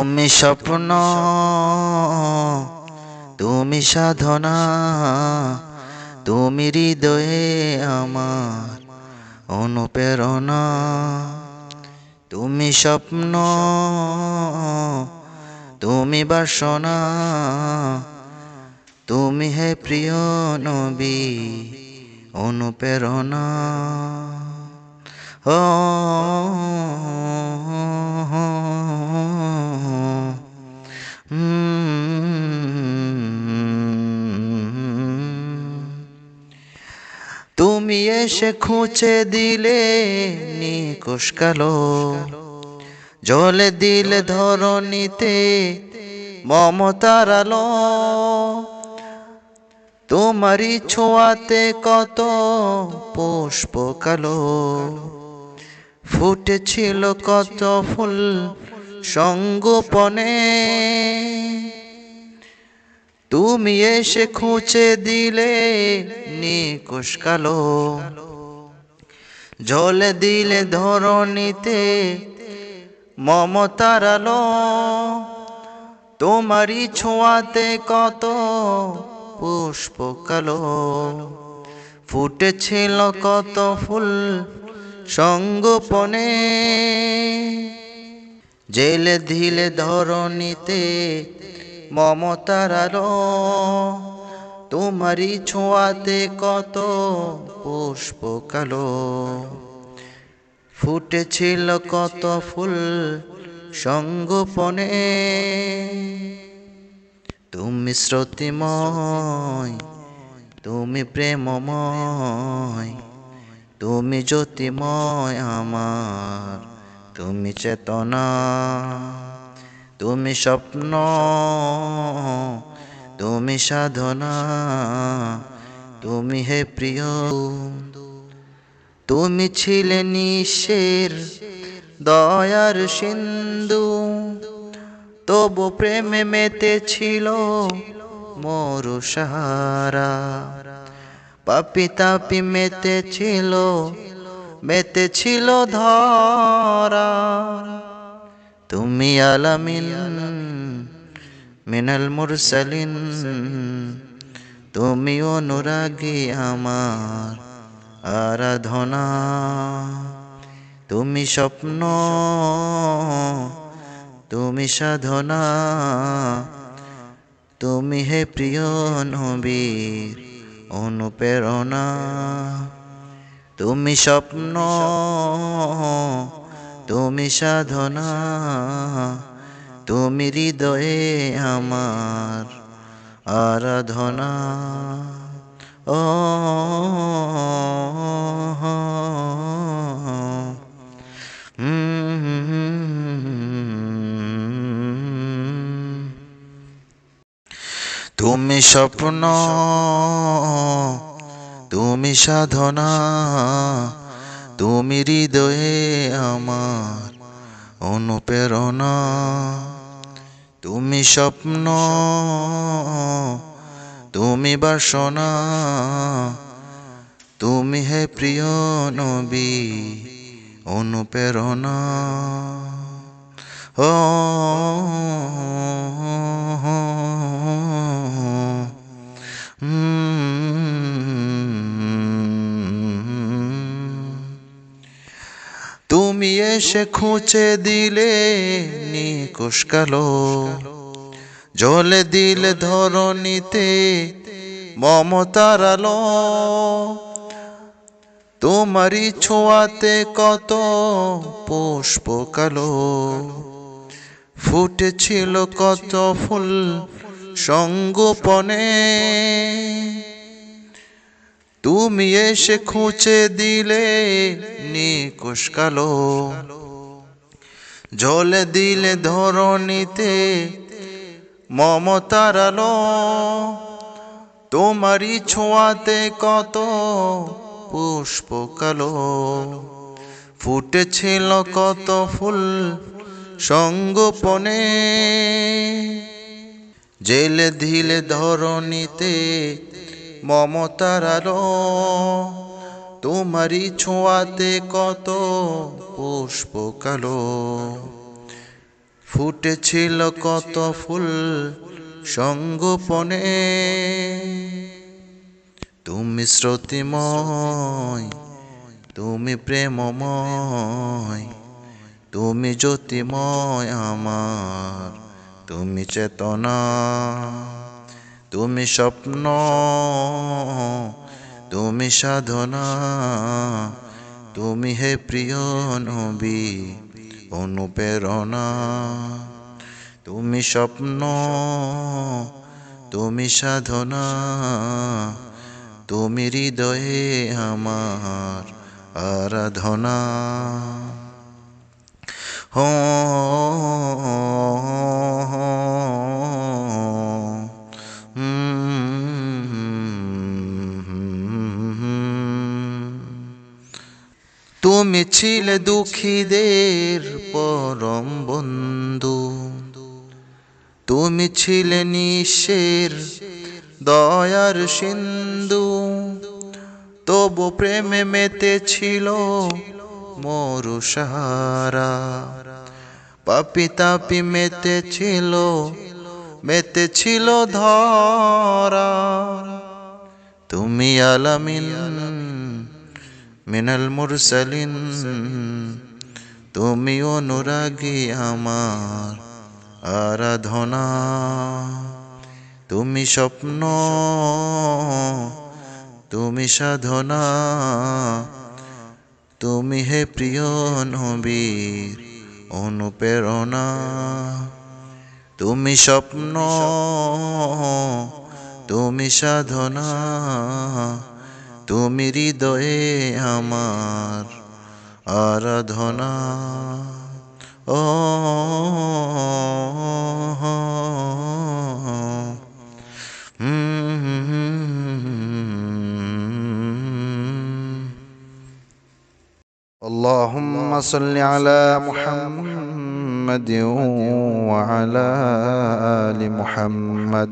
তুমি স্বপ্ন, তুমি সাধনা, তুমি হৃদয়ে আমার অনুপ্রেরণা। তুমি স্বপ্ন, তুমি বাসনা, তুমি হে প্রিয় নবী, অনুপ্রেরণা। ও তুমি এসে খুঁচে দিলে নিকোষ কালো। জলে দিলে ধরণীতে মমতার আলো। তোমারই ছোঁয়াতে কত পুষ্প কালো। ফুটেছিল কত ফুল সঙ্গোপনে। তুমি এসে খুঁচে দিলে নিকোষ কালো। জলে দিলে ধরণীতে মমতার আলো। তোমারই ছোঁয়াতে কত পুষ্প কালো। ফুটেছিল কত ফুল সঙ্গোপনে। জেলে ধিলে ধরণীতে মমতার আলো, তোমারই ছোঁয়াতে কত পুষ্প কালো। ফুটেছিল কত ফুল সঙ্গোপনে। তুমি শ্রুতিময়, তুমি প্রেমময়, তুমি জ্যোতিময় আমার, তুমি চেতনা। তুমি স্বপ্ন, তুমি সাধনা, তুমি হে প্রিয়। তুমি ছিলে নিশের দয়ার সিন্ধু, তবু প্রেমে মেতে ছিল মোর সাহারা। পাপি তাপি মেতে ছিল মেতে ছিল ধরা। তুমি আলামিন মিনাল মুরসালিন। তুমি অনুরাগী আমার আরাধনা। তুমি স্বপ্ন, তুমি সাধনা। তুমি হে প্রিয় নবীর অনুপ্রেরণা। তুমি স্বপ্ন তুমি সাধনা তুমি হৃদয়ে আমার আরাধনা। ও তুমি স্বপ্ন তুমি সাধনা তুমি হৃদয়ে আমার অনুপ্রেরণা। তুমি স্বপ্ন তুমি বাসনা। তুমি হে প্রিয় নবী অনুপ্রেরণা। ও এসে খুঁচে দিলে নিকোষ কালো। জলে দিলে ধরণীতে মমতার আলো। ছোঁয়াতে কত পুষ্প কালো। ফুটেছিল কত ফুল সঙ্গোপনে। তুমি এসে খুঁচে দিলে নিকোষ কালো। জলে দিলে ধরণীতে মমতার আলো। তোমারই ছোঁয়াতে কত পুষ্প কালো। ফুটেছিল কত ফুল সঙ্গোপনে। জেলে ধিলে ধরণীতে মমতার আলো, তোমারই ছোঁয়াতে কত পুষ্প কালো। ফুটেছিল কত ফুল সঙ্গোপনে। তুমি শ্রুতিময়, তুমি প্রেমময়, তুমি জ্যোতিময় আমার, তুমি চেতনা। তুমি স্বপ্ন, তুমি সাধনা, তুমি হে প্রিয় নবী, অনুপ্রেরণা। তুমি স্বপ্ন, তুমি সাধনা, তুমি হৃদয়ে আমার আরাধনা। হো তুমি ছিলে দুঃখীদের পরম বন্ধু। তুমি ছিলে নিশের দয়ার সিন্ধু। তবু প্রেমে মেতে ছিল মরু সাহারা পাপি তাপি মেতে ছিল মেতে ছিল ধরা। তুমি আলামিন মিনাল মুরসালিন তুমি অনুরাগী আমার আরাধনা। তুমি স্বপ্ন, তুমি সাধনা। তুমি হে প্রিয় নবীর অনুপ্রেরণা। তুমি স্বপ্ন, তুমি সাধনা। তুমি হৃদয়ে আমার আরাধনা ও اللهم صل على محمد وعلى آل محمد